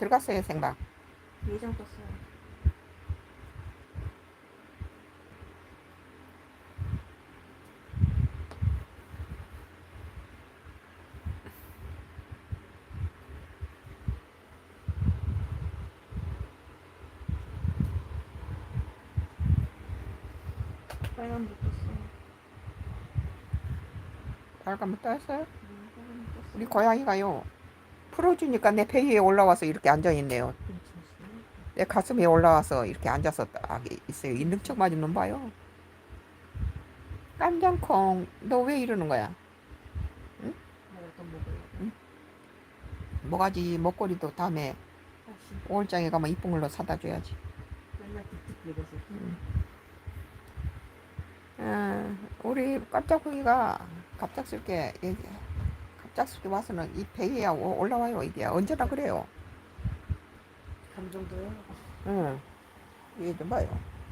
들어갔어요 생방. 예정 떴어요. 빨간불 떴어요. 빨간불 떴어요? 음, 빨간불 떴어요. 우리 고양이가요. 풀어주니까 내 배 위에 올라와서 이렇게 앉아 있네요. 괜찮으시나요? 내 가슴에 올라와서 이렇게 앉아서 딱 있어요. 있는 척 맞은 놈 봐요. 깜장콩, 너 왜 이러는 거야? 뭐 어떤 먹어요? 뭐가지 먹거리도 다음에 다시 5월장에 가면 이쁜 걸로 사다 줘야지. 이래서 아, 우리 깜짝콩이가 갑작스럽게 얘기- 갑작스럽게 와서는 이 배에 오- 올라와요 이게 언제나 그래요. 감정도요. 응. 얘 좀 봐요.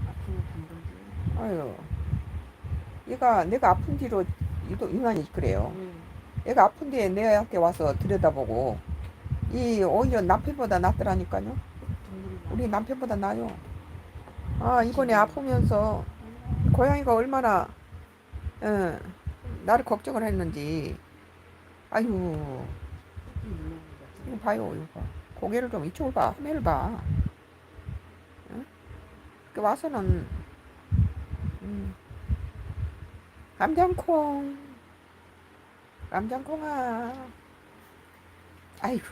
아픈 감정도요. 아유. 얘가 내가 아픈 뒤로 유도 유난히 그래요. 음. 얘가 아픈 뒤에 내한테 와서 들여다보고 이 오히려 남편보다 낫더라니까요. 우리 남편보다 나요. 아 이번에 아프면서 고양이가 얼마나 응, 나를 걱정을 했는지 아유 이거 봐요 이거. 봐. 고개를 좀 이쪽을 봐 화면을 봐. 응? 이렇게 와서는 음. 감장콩. 감장콩아. 아이고.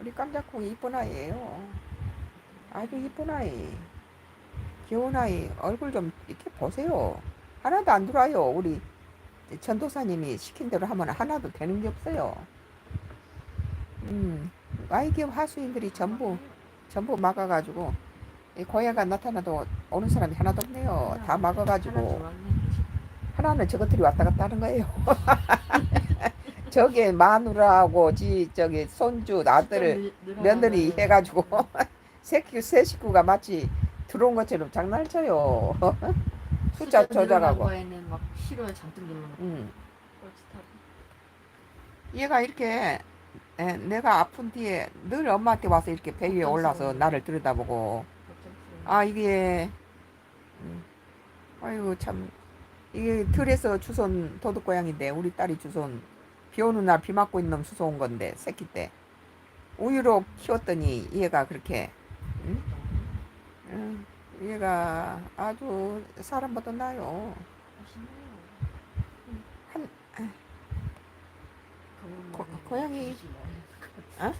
우리 깜짝콩이 이쁜 아이예요. 아주 이쁜 아이. 귀여운 아이. 얼굴 좀 이렇게 보세요. 하나도 안 들어와요 우리 전도사님이 시킨 대로 하면 하나도 되는 게 없어요. 음 아이기업 하수인들이 전부 전부 막아가지고 이 고양이가 나타나도 오는 사람이 하나도 없네요. 다 막아가지고 하나는 저것들이 왔다 갔다 하는 거예요. 저게 마누라하고 지 저기 손주 아들을 며느리 해가지고 새끼 새 식구가 마치 들어온 것처럼 장난을 쳐요. 숫자 조작하고. 거에는 막 싫어요 잔뜩 누르는 거. 음. 얘가 이렇게 에, 내가 아픈 뒤에 늘 엄마한테 와서 이렇게 배 위에 올라서 나를 들여다보고. 아 이게 음, 아이고 참 이게 들에서 주손 도둑 고양인데 우리 딸이 주손 비 오는 날 비 맞고 있는 놈 주워온 건데 새끼 때 우유로 키웠더니 얘가 그렇게 응? 응, 얘가 아주 사람보다 나요. 한 검은 고- 고양이-. 어?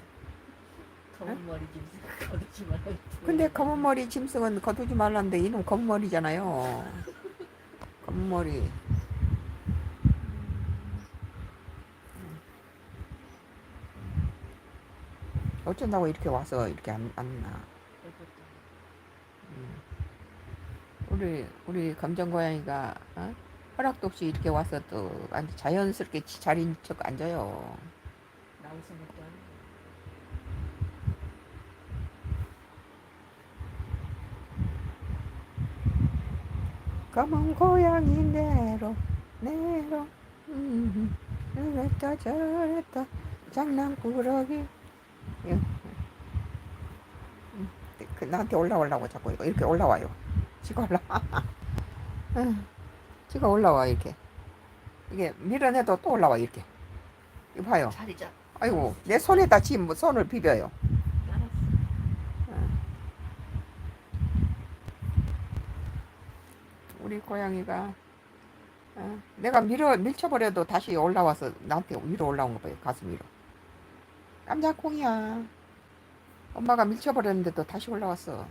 검은 머리 좀 거두지 말아요. 근데 검은 머리 짐승은 거두지 말라는데 이놈 검은 머리잖아요. 검은 머리. 어쩐다고 이렇게 와서 이렇게 안, 앉나. 음. 우리 우리 감정 고양이가 어? 허락도 없이 이렇게 와서 또 아주 자연스럽게 지- 자리인 척 앉아요. 검은 고양이 내로 내로 음, 이랬다 저랬다 장난꾸러기 예. 음, 그 나한테 올라오려고 자꾸 이렇게 올라와요 지가 올라와 응, 지가 올라와 이렇게. 이게 밀어내도 또 올라와 이렇게. 이거 봐요. 살이 짜. 아이고 내 손에다 지금 뭐 손을 비벼요. 알았어. 우리 고양이가 어, 내가 밀어 밀쳐버려도 다시 올라와서 나한테 위로 올라온 거 봐요 가슴 위로. 깜짝콩이야. 엄마가 밀쳐버렸는데도 다시 올라왔어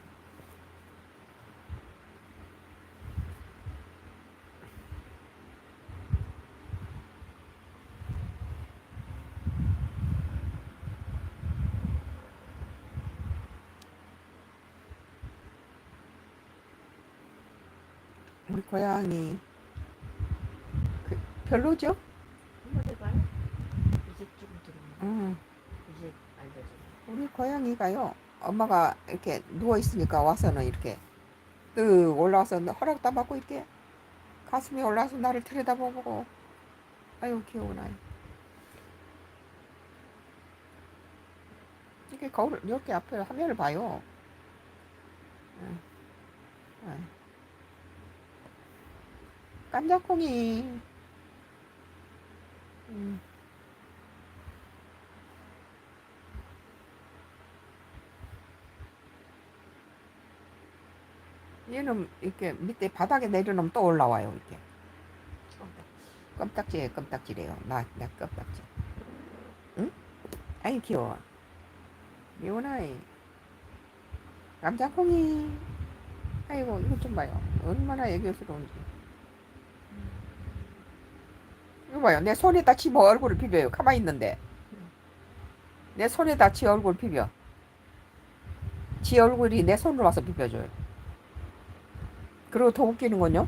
우리 고양이 그, 별로죠? 한번 해봐요. 이제 조금 들으면 응. 이제 알려줘. 우리 고양이가요 엄마가 이렇게 누워 있으니까 와서는 이렇게 뜩 올라와서 허락도 안 받고 이렇게 가슴에 올라와서 나를 들여다보고 아유 귀여운 아이 이렇게 거울 이렇게 앞에 화면을 봐요. 응. 응. 깜짝콩이. 음. 얘는 이렇게 밑에 바닥에 내려놓으면 또 올라와요 이렇게. 껌딱지에 껌딱지래요. 나, 나 껌딱지. 응? 아이 귀여워. 미원아이. 감자콩이. 아이고 이거 좀 봐요. 얼마나 애교스러운지 이거 봐요. 내 손에다 집어 얼굴을 비벼요. 가만히 있는데. 내 손에다 지 얼굴 비벼. 지 얼굴이 내 손으로 와서 비벼줘요. 그리고 더 웃기는 건요.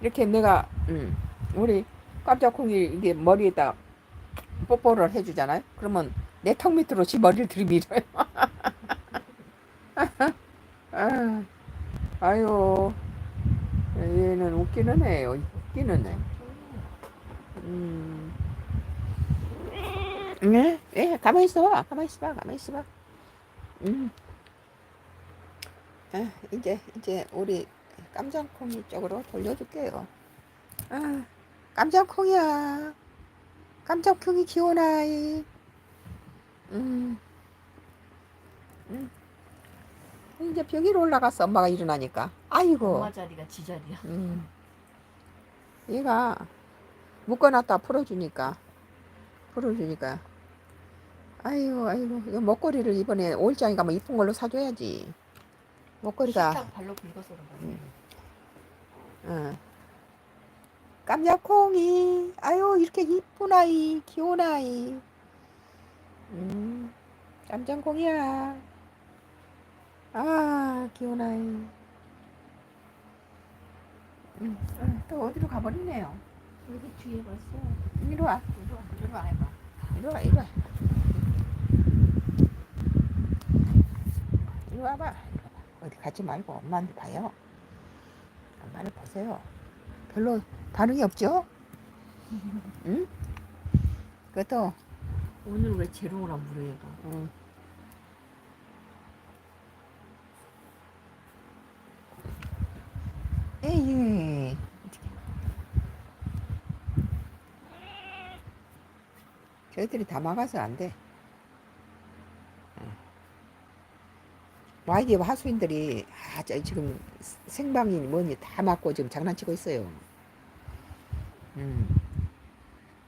이렇게 내가 음, 우리 깜짝콩이 이게 머리에다 뽀뽀를 해주잖아요. 그러면 내 턱 밑으로 지 머리를 들이밀어요. 아, 아유 얘는 웃기는 애요. 웃기는 애 음. 네, 예, 가만히 있어봐. 가만히 있어봐. 가만히 있어봐. 음. 아, 이제, 이제, 우리 깜장콩이 쪽으로 돌려줄게요. 아, 깜장콩이야. 깜장콩이 귀여운 아이. 음. 음. 이제 벽 위로 올라갔어. 엄마가 일어나니까. 아이고. 엄마 자리가 지 자리야. 음. 얘가 묶어놨다 풀어주니까 풀어주니까 아이고 아이고 이거 목걸이를 이번에 올장에 가면 이쁜 걸로 사줘야지 목걸이가 식탁 발로 긁어서 그런 거야. 음. 응. 깜짝콩이 아유 이렇게 이쁜 아이 귀여운 아이 음 깜짝콩이야 아 귀여운 아이 음, 아, 또 어디로 가버리네요 여기 뒤에 봤어. 이리 와 이리 와, 이리 와. 이리 와 이리 와 이리 와봐. 어디 가지 말고 엄마한테 봐요 엄마를 보세요 별로 반응이 없죠? 응? 그것도 오늘 왜 재롱을 안 부려 얘가? 응. 에이 저희들이 다 막아서 안 돼. YD 하수인들이 아, 저 지금 생방이 뭐니 다 막고 지금 장난치고 있어요. 음.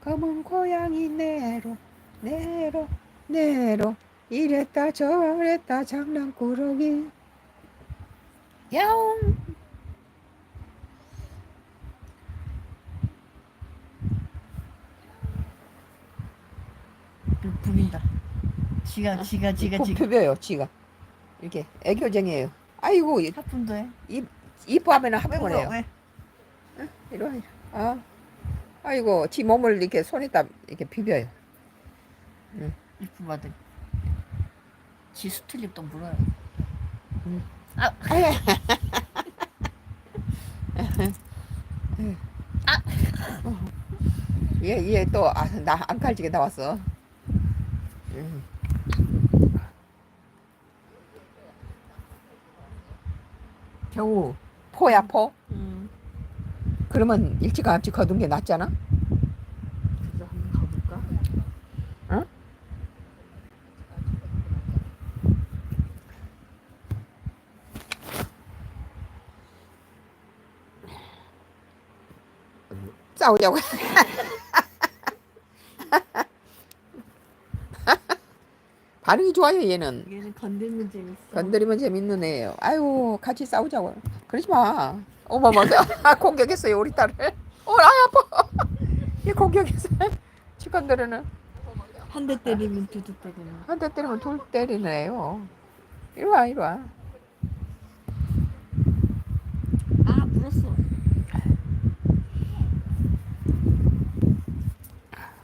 검은 고양이 내로 내로 내로 이랬다 저랬다 장난꾸러기 야옹 부린다. 지가 지가 지가 코 지가 비벼요 지가 이렇게 애교쟁이에요 아이고 이- 하품도 해. 이뻐하면 합병을 해요 왜? 이리 와 이리 와. 아, 아이고 지 몸을 이렇게 손에다 이렇게 비벼요 이쁨 받은. 지 수틀립도 물어요. 아야 얘 얘 또나안 칼지게 나왔어 음. 겨우 포야 포 음. 그러면 일찌감치 거둔 게 낫잖아 그래서 한번 가볼까? 응? 싸우자고 반응이 좋아요 얘는. 얘는 건들면 재밌어. 건드리면 재밌는 애예요. 아유 같이 싸우자고. 그러지 마. 어머머 아, 공격했어요 우리 딸을. 어 아이 아파. 얘 공격했어요. 치kon들은 한대 때리면 두 대 때리는. 한 대 때리면 둘 때리는 애요. 이리 와 이리 와. 아 물었어.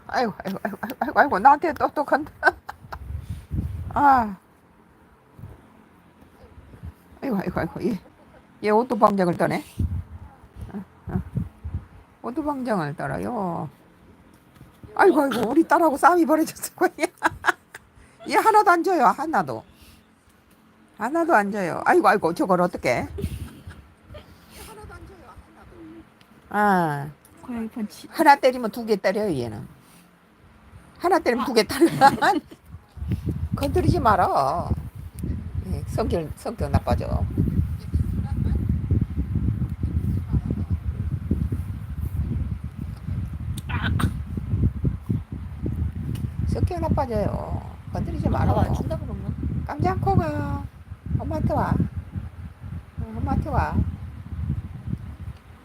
아이고 아이고 아이고 아이고, 아이고 나한테 또 또 건드 아 아이고 아이고 아이고 얘, 얘 오토방정을 떠네 어, 어. 오토방정을 떨어요 아이고 아이고 우리 딸하고 싸움이 벌어졌을 거야 얘 하나도 안 줘요. 하나도. 하나도 안 줘요. 아이고 아이고 저걸 어떻게? 아 고양이 펀치. 하나 때리면 두 개 때려요 얘는. 하나 때리면 두 개 때려. 건드리지 마라. 예, 성격 성격 나빠져. 성격 나빠져요. 건드리지 마라. 안 준다 그러면? 깜장코가 엄마한테 와. 어, 엄마한테 와.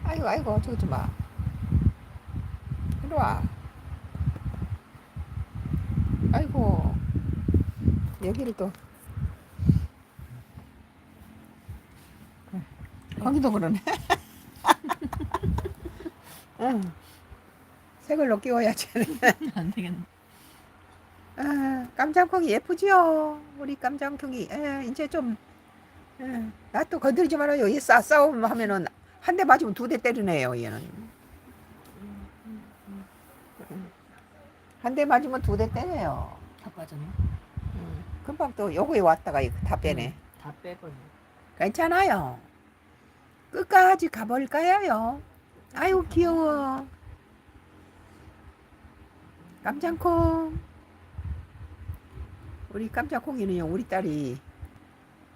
아이고 아이고 저기 좀 와. 이리 와. 아이고 여기를 또 거기도 그러네. 응. 새 걸로 끼워야지. 안 되겠네. 아, 깜장콩이 예쁘지요? 우리 깜장콩이. 에, 이제 좀, 나 또 건드리지 말아요. 얘 싸, 싸움 하면은, 한 대 맞으면 두 대 때리네요, 얘는. 한 대 맞으면 두 대 때려요. 다 빠졌네. 음, 금방 또 요거에 왔다가 이거 다 빼네. 다 빼버려. 괜찮아요. 끝까지 가볼까요? 아유, 귀여워. 깜장콩. 우리 깜장콩이는요, 우리 딸이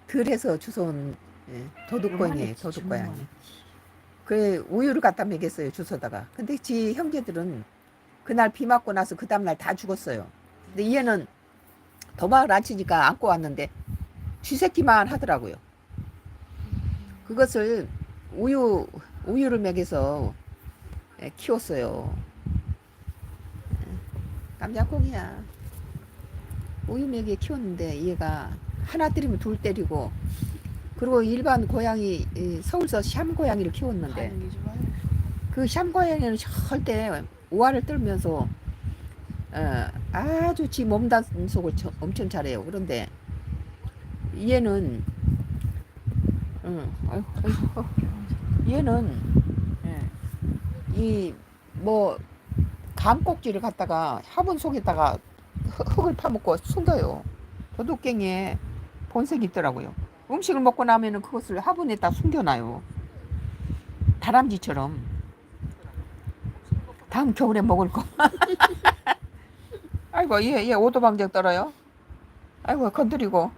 들에서 주워온 예, 도둑고양이에요, 도둑고양이. 그래, 우유를 갖다 먹였어요, 주워다가. 근데 지 형제들은 그날 비 맞고 나서 그 다음날 다 죽었어요. 근데 얘는 도망을 안 치니까 안고 왔는데 쥐새끼만 하더라고요. 그것을 우유 우유를 먹여서 예, 키웠어요. 예, 깜장콩이야. 우유 먹여 키웠는데 얘가 하나 때리면 둘 때리고 그리고 일반 고양이 이 서울서 샴 고양이를 키웠는데. 그 샴 고양이는 절대 우아를 떨면서 어, 아주 지 몸 단속을 저- 엄청 잘해요. 그런데 얘는 응, 아이고, 아이고. 얘는 이 뭐 감꼭지를 갖다가 화분 속에다가 흙- 흙을 파먹고 숨겨요. 도둑갱이에 본색이 있더라고요. 음식을 먹고 나면은 그것을 화분에다 숨겨놔요. 다람쥐처럼. 다음 겨울에 먹을 거. 아이고 얘, 얘 오도방정 떨어요. 아이고 건드리고.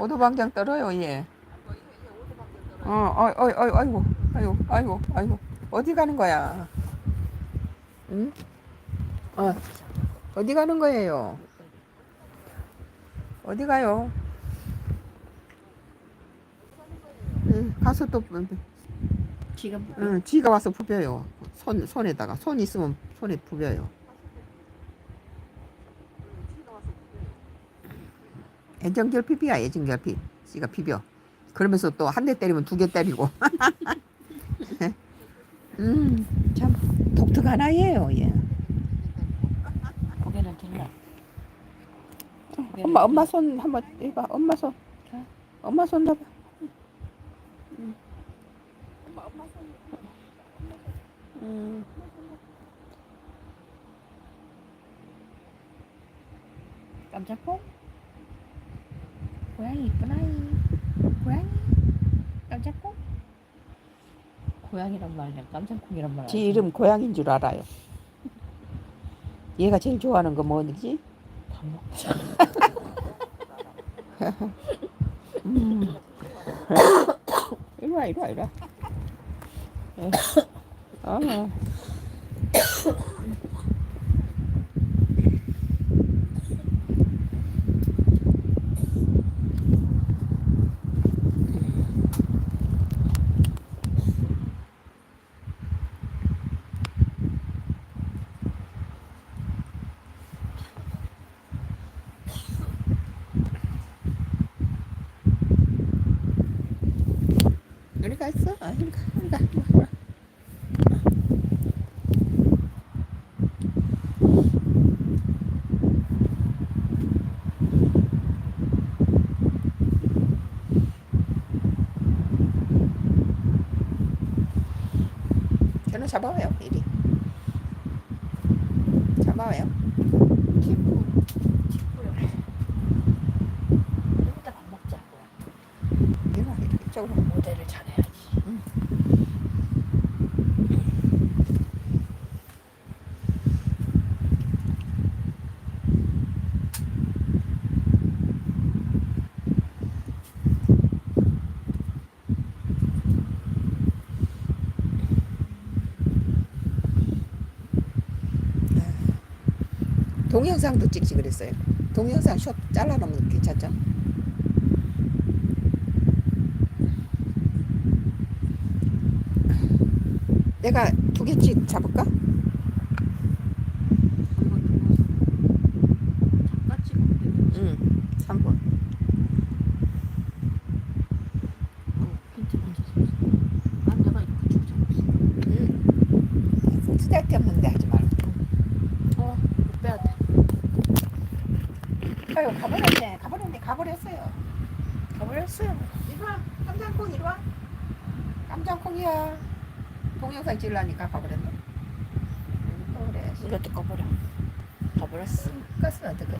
오도방정 떨어요 얘. 어, 어, 어, 어, 아이고, 아이고, 아이고, 아이고, 어디 가는 거야? 응? 어, 어디 가는 거예요? 어디 가요? 응, 가서 또, 지가 뭐 응, 지가 와서 부벼요. 손, 손에다가. 손 있으면 손에 부벼요. 애정결핍이야, 애정결핍. 지가 비벼. 그러면서 또 한 대 때리면 두 개 때리고. 음, 참 독특한 아이예요, 얘. 고개를 들라. 엄마, 엄마 손 한번 해봐. 엄마 손. 엄마 손 잡아. 음. 음. 깜짝콩. 고양이 이쁜 아이. 고양이. 깜짝콩. 고양이란 말이야. 깜짝콩이란 말. 지 이름 고양인 줄 알아요. 얘가 제일 좋아하는 거 뭐지? 밥 먹자. 음. 이리 와, 이리 와, 이리 와. 예. 어. 이리 가 있어. 아, 이리 가, 이리 가. 이리 와. 저는 잡아와요, 이리. 잡아와요. 뒷부. 뒷부야. 이쪽으로. 모델을 잘해야지. 동영상도 찍지 그랬어요. 동영상 숏 잘라놓으면 괜찮죠? 내가 두 개씩 잡을까? 응. 3분. 어, 힌트 먼저 줬어. 아, 내가 이거 그쪽 잡았어. 응. 쓸데없는데 하지 말고. 어, 이거 빼야 돼. 아유 가버렸네. 가버렸네. 가버렸어요. 가버렸어요. 이리 와. 깜장콩 이리 와. 깜장콩이야. 동영상 찍으려니까 가버렸네. 또 그래. 이것도 꺼버려. 꺼버렸어. 가스는 어떻게?